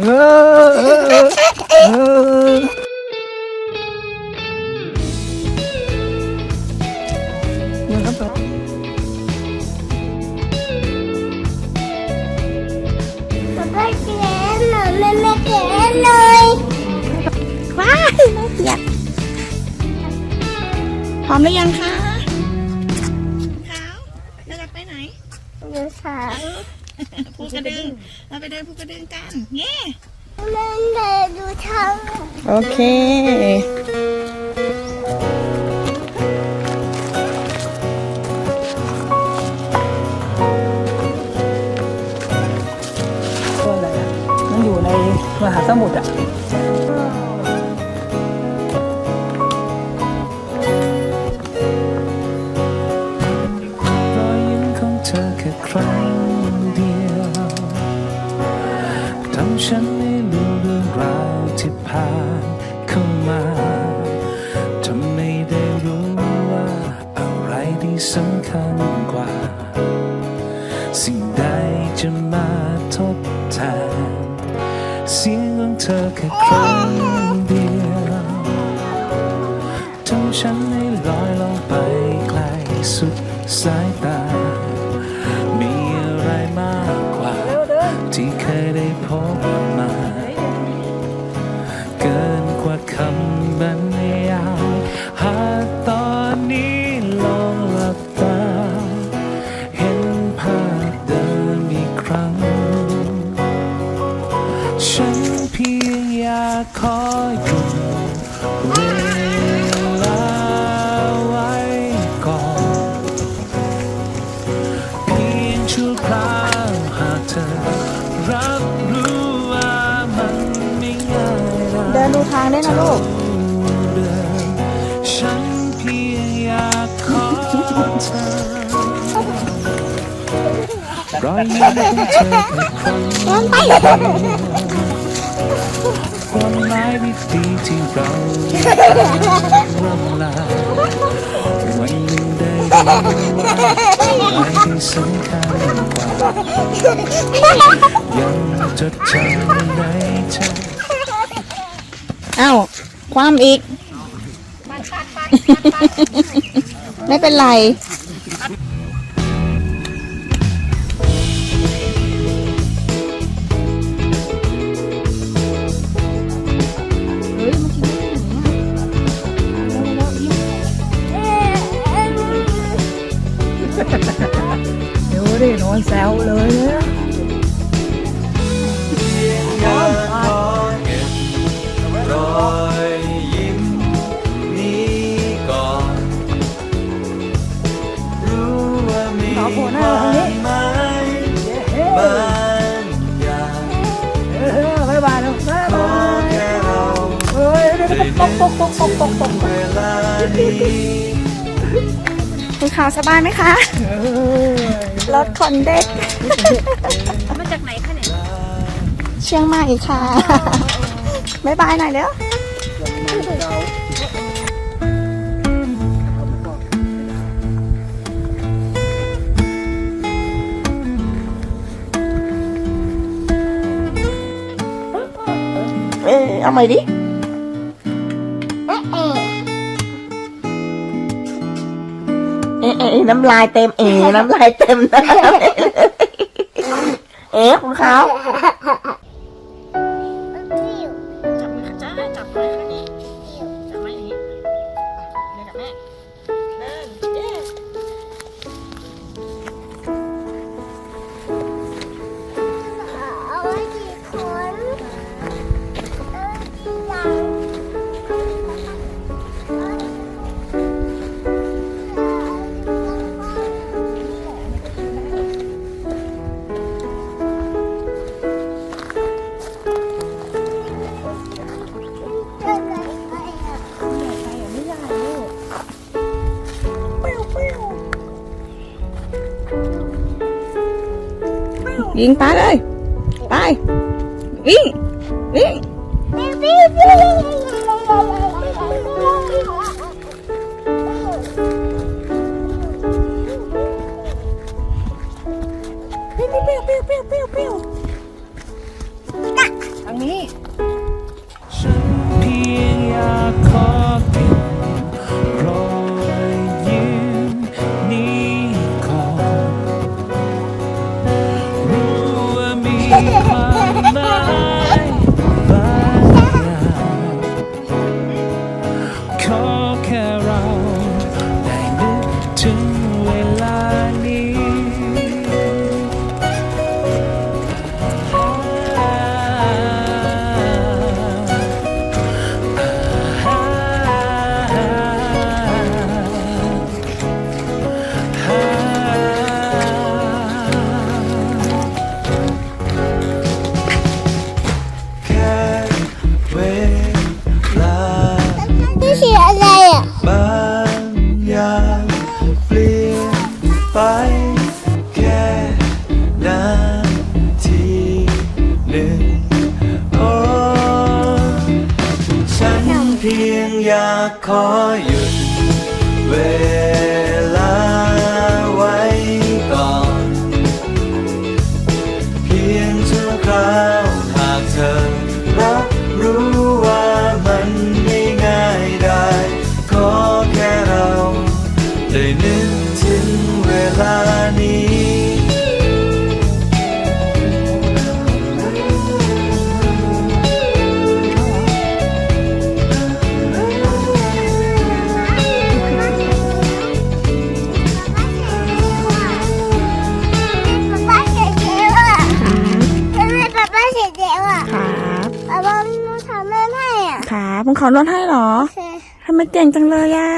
เออเออเออเนี่ยครับป๊าเกลียดหน่อยแม่แม่เกลียดหน่อยว้ายน่เกียพร้อมหรือยังคะขาวเราจะไปไหนเดี๋ยวถา ภูกระดึงเราไปเดินภูกระดึงกันเย้แม่แม่ดูทางโอเคตัวอะไรอะมันอยู่ในมหาสมุทรอะรอยยิ้มของเธอแค่ครั้ ฉันไม่รู้เรื่องราวที่ผ่านเข้ามาทำไม่ได้รู้ว่าอะไรที่สำคัญกว่า สิ่งใดจะมาทดแทนเสียงของเธอแค่ครั้งเดียวทำฉันให้ลอยลงไปไกลสุดสายตา มีอะไรมากกว่า ที่เคยได้พบ ฉันเพียงอยากขอหยุดเวลาไว้ก่อน เพียงชั่วคราวหากเธอรับรู้ว่ามันไม่ง่ายนะเดินดูทางได้นะลูก รอยยิ้มของเธอคือคนความหมายดีๆที่เราร่ำลาวันหนึ่งได้รู้ว่าอะไรที่สำคัญกว่ายังจดจำในใจเอ้า ความอีก ไม่เป็นไร ยเดี๋ยวได้ๆป๊อกป๊อกป๊อกป๊อกป๊อกป๊อกเวลานี้คุณขาวสบายไหมคะเออ รถคนเด็กมาจากไหนคะเนี่ยเชียงใหม่ค่ะบ๊ายบายหน่อยเร็วเออเอาใหม่ดิ เอ๊ะเอ๊ะน้ำลายเต็มเอ๋น้ำลายเต็มนะเอ๊ะคุณเขา ยิงไปเลย ไป วิ่ง วิ่ง ปิ้วปิ้วปิ้วปิ้วปิ้วปิ้วทางนี้ ฉันเพียงอยากขอติด พียงอยากขอหยุดเวลาไว้ก่อน เพียงชั่วครา เป็นของรถให้เหรอโอเค ทำไมเก่งจังเลยอะ